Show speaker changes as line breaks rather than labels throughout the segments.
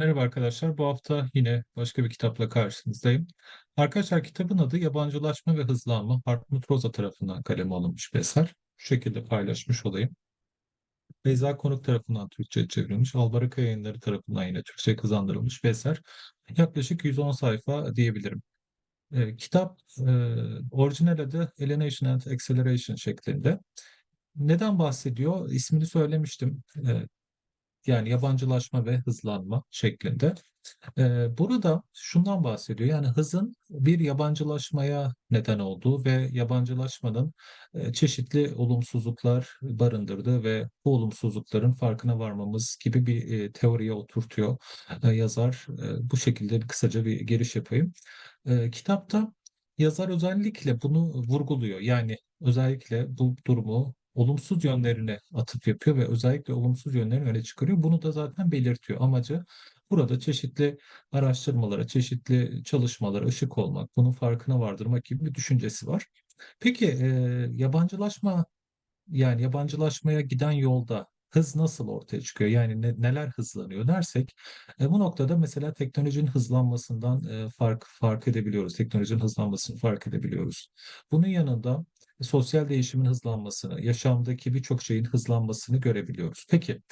Merhaba arkadaşlar. Bu hafta yine başka bir kitapla karşınızdayım. Arkadaşlar kitabın adı Yabancılaşma ve Hızlanma. Hartmut Rosa tarafından kaleme alınmış bir eser. Bu şekilde paylaşmış olayım. Beyza Konuk tarafından Türkçe çevrilmiş. Albaraka Yayınları tarafından yine Türkçe kazandırılmış bir eser. Yaklaşık 110 sayfa diyebilirim. E, kitap e, orijinal adı Alienation and Acceleration şeklinde. Neden bahsediyor? İsmini söylemiştim. E, yani yabancılaşma ve hızlanma şeklinde. Ee, burada şundan bahsediyor. Yani hızın bir yabancılaşmaya neden olduğu ve yabancılaşmanın e, çeşitli olumsuzluklar barındırdığı ve bu olumsuzlukların farkına varmamız gibi bir e, teoriye oturtuyor e, yazar. E, bu şekilde bir kısaca bir giriş yapayım. E, kitapta yazar özellikle bunu vurguluyor. Yani özellikle bu durumu olumsuz yönlerine atıf yapıyor ve özellikle olumsuz yönlerini öne çıkarıyor. Bunu da zaten belirtiyor. Amacı burada çeşitli araştırmalara, çeşitli çalışmalara ışık olmak, bunun farkına vardırmak gibi bir düşüncesi var. Peki e, yabancılaşma yani yabancılaşmaya giden yolda hız nasıl ortaya çıkıyor? Yani ne- neler hızlanıyor dersek e, bu noktada mesela teknolojinin hızlanmasından e, fark fark edebiliyoruz. Teknolojinin hızlanmasını fark edebiliyoruz. Bunun yanında sosyal değişimin hızlanmasını, yaşamdaki birçok şeyin hızlanmasını görebiliyoruz. Peki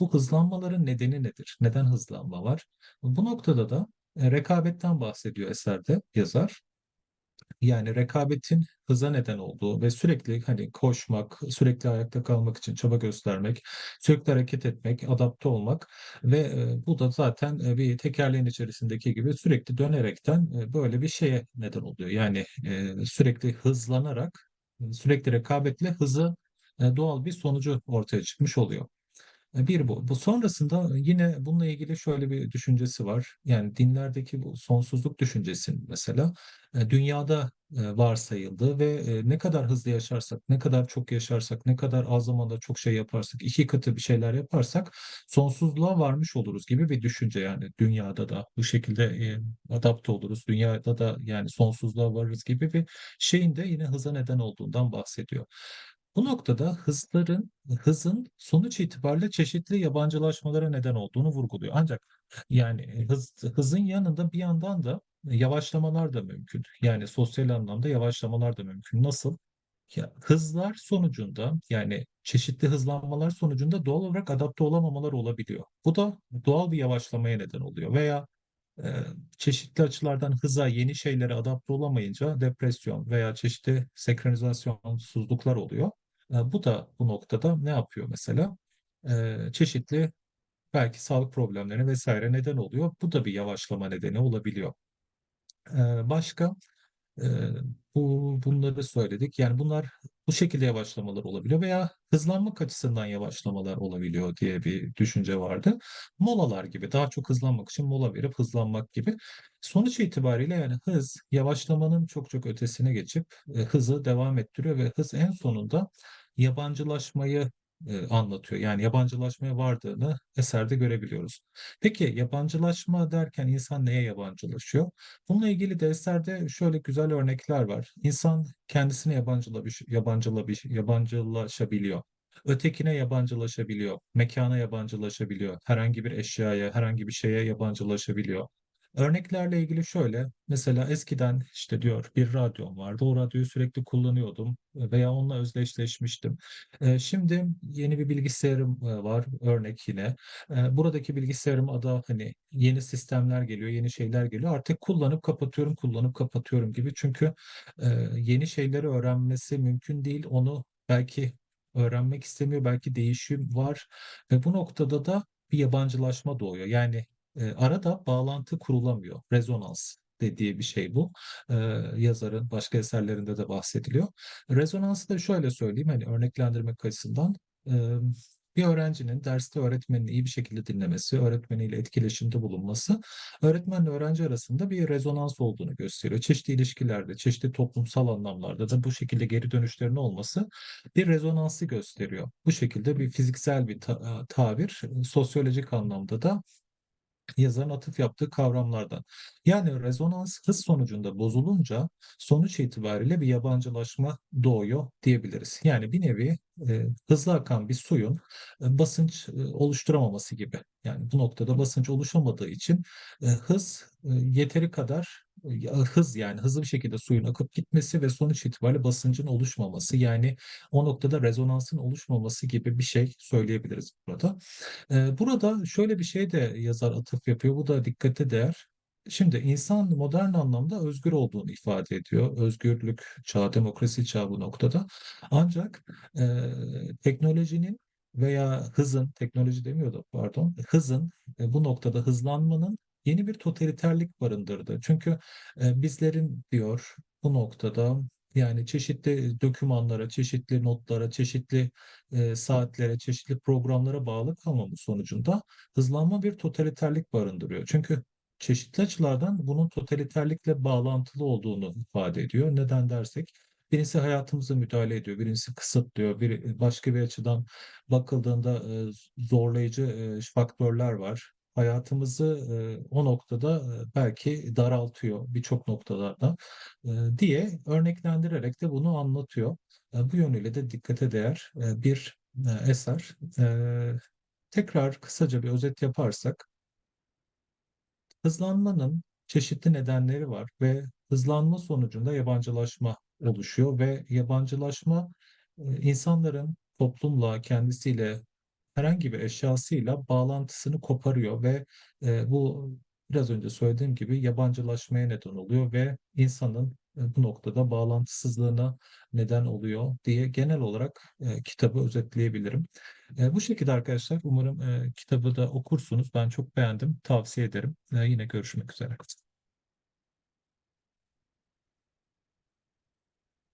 bu hızlanmaların nedeni nedir? Neden hızlanma var? Bu noktada da e, rekabetten bahsediyor eserde yazar. Yani rekabetin hıza neden olduğu ve sürekli hani koşmak, sürekli ayakta kalmak için çaba göstermek, sürekli hareket etmek, adapte olmak ve e, bu da zaten e, bir tekerleğin içerisindeki gibi sürekli dönerekten böyle bir şeye neden oluyor. Yani sürekli hızlanarak, sürekli rekabetle hızı e, doğal bir sonucu ortaya çıkmış oluyor. E, Bir bu. Bu sonrasında yine bununla ilgili şöyle bir düşüncesi var. Yani dinlerdeki bu sonsuzluk düşüncesinin mesela e, dünyada e, varsayıldığı ve e, ne kadar hızlı yaşarsak, ne kadar çok yaşarsak, ne kadar az zamanda çok şey yaparsak, iki katı bir şeyler yaparsak sonsuzluğa varmış oluruz gibi bir düşünce yani dünyada da bu şekilde e, adapte oluruz. Dünyada da yani sonsuzluğa varırız gibi bir şeyin de yine hıza neden olduğundan bahsediyor. Bu noktada hızların hızın sonuç itibariyle çeşitli yabancılaşmalara neden olduğunu vurguluyor. Ancak yani hız, hızın yanında bir yandan da yavaşlamalar da mümkün. Yani sosyal anlamda yavaşlamalar da mümkün. Nasıl? Ya, hızlar sonucunda yani çeşitli hızlanmalar sonucunda doğal olarak adapte olamamalar olabiliyor. Bu da doğal bir yavaşlamaya neden oluyor. Veya e, çeşitli açılardan hıza, yeni şeylere adapte olamayınca depresyon veya çeşitli senkronizasyonsuzluklar oluyor. Bu da bu noktada ne yapıyor mesela? Çeşitli belki sağlık problemlerine vesaire neden oluyor. Bu da bir yavaşlama nedeni olabiliyor. Başka bu bunları söyledik. Yani bunlar bu şekilde yavaşlamalar olabiliyor veya hızlanmak açısından yavaşlamalar olabiliyor diye bir düşünce vardı. Molalar gibi daha çok hızlanmak için mola verip hızlanmak gibi. Sonuç itibariyle yani hız yavaşlamanın çok çok ötesine geçip e, hızı devam ettiriyor ve hız en sonunda yabancılaşmayı e, anlatıyor. Yani yabancılaşmaya vardığını eserde görebiliyoruz. Peki yabancılaşma derken insan neye yabancılaşıyor? Bununla ilgili de eserde şöyle güzel örnekler var. İnsan kendisine yabancılaş, yabancılaş, yabancılaşabiliyor. Ötekine yabancılaşabiliyor, mekana yabancılaşabiliyor, herhangi bir eşyaya, herhangi bir şeye yabancılaşabiliyor. Örneklerle ilgili şöyle, mesela eskiden işte diyor bir radyom vardı, o radyoyu sürekli kullanıyordum veya onunla özdeşleşmiştim. Şimdi yeni bir bilgisayarım var, örnek yine. Buradaki bilgisayarım ada hani yeni sistemler geliyor, yeni şeyler geliyor. Artık kullanıp kapatıyorum, kullanıp kapatıyorum gibi. Çünkü yeni şeyleri öğrenmesi mümkün değil. Onu belki öğrenmek istemiyor, belki değişim var. Ve bu noktada da bir yabancılaşma doğuyor. Yani e, arada bağlantı kurulamıyor. Rezonans dediği bir şey bu. E, yazarın başka eserlerinde de bahsediliyor. Rezonansı da şöyle söyleyeyim hani örneklendirmek açısından e, bir öğrencinin derste öğretmenini iyi bir şekilde dinlemesi, öğretmeniyle etkileşimde bulunması, öğretmenle öğrenci arasında bir rezonans olduğunu gösteriyor. Çeşitli ilişkilerde, çeşitli toplumsal anlamlarda da bu şekilde geri dönüşlerin olması bir rezonansı gösteriyor. Bu şekilde bir fiziksel bir ta- tabir, sosyolojik anlamda da yazarın atıf yaptığı kavramlardan. Yani rezonans hız sonucunda bozulunca sonuç itibariyle bir yabancılaşma doğuyor diyebiliriz. Yani bir nevi hızlı akan bir suyun e, basınç e, oluşturamaması gibi. Yani bu noktada basınç oluşamadığı için e, hız e, yeteri kadar e, hız yani hızlı bir şekilde suyun akıp gitmesi ve sonuç itibariyle basıncın oluşmaması yani o noktada rezonansın oluşmaması gibi bir şey söyleyebiliriz burada. E, burada şöyle bir şey de yazar atıf yapıyor. Bu da dikkate değer. Şimdi insan modern anlamda özgür olduğunu ifade ediyor. Özgürlük çağı, demokrasi çağı bu noktada. Ancak e, teknolojinin veya hızın, teknoloji demiyordu pardon, hızın e, bu noktada hızlanmanın yeni bir totaliterlik barındırdı. Çünkü e, bizlerin diyor bu noktada yani çeşitli dokümanlara, çeşitli notlara, çeşitli e, saatlere, çeşitli programlara bağlı kalmamız sonucunda hızlanma bir totaliterlik barındırıyor. Çünkü çeşitli açılardan bunun totaliterlikle bağlantılı olduğunu ifade ediyor. Neden dersek, birincisi hayatımıza müdahale ediyor, birincisi kısıtlıyor, bir başka bir açıdan bakıldığında e, zorlayıcı e, faktörler var. Hayatımızı e, o noktada e, belki daraltıyor birçok noktalarda e, diye örneklendirerek de bunu anlatıyor. E, bu yönüyle de dikkate değer e, bir e, eser. E, tekrar kısaca bir özet yaparsak, Hızlanmanın çeşitli nedenleri var ve hızlanma sonucunda yabancılaşma oluşuyor ve yabancılaşma e, insanların toplumla, kendisiyle, herhangi bir eşyasıyla bağlantısını koparıyor ve e, bu biraz önce söylediğim gibi yabancılaşmaya neden oluyor ve insanın bu noktada bağlantısızlığına neden oluyor diye genel olarak e, kitabı özetleyebilirim. E, bu şekilde arkadaşlar umarım e, kitabı da okursunuz. Ben çok beğendim. Tavsiye ederim. E, yine görüşmek üzere.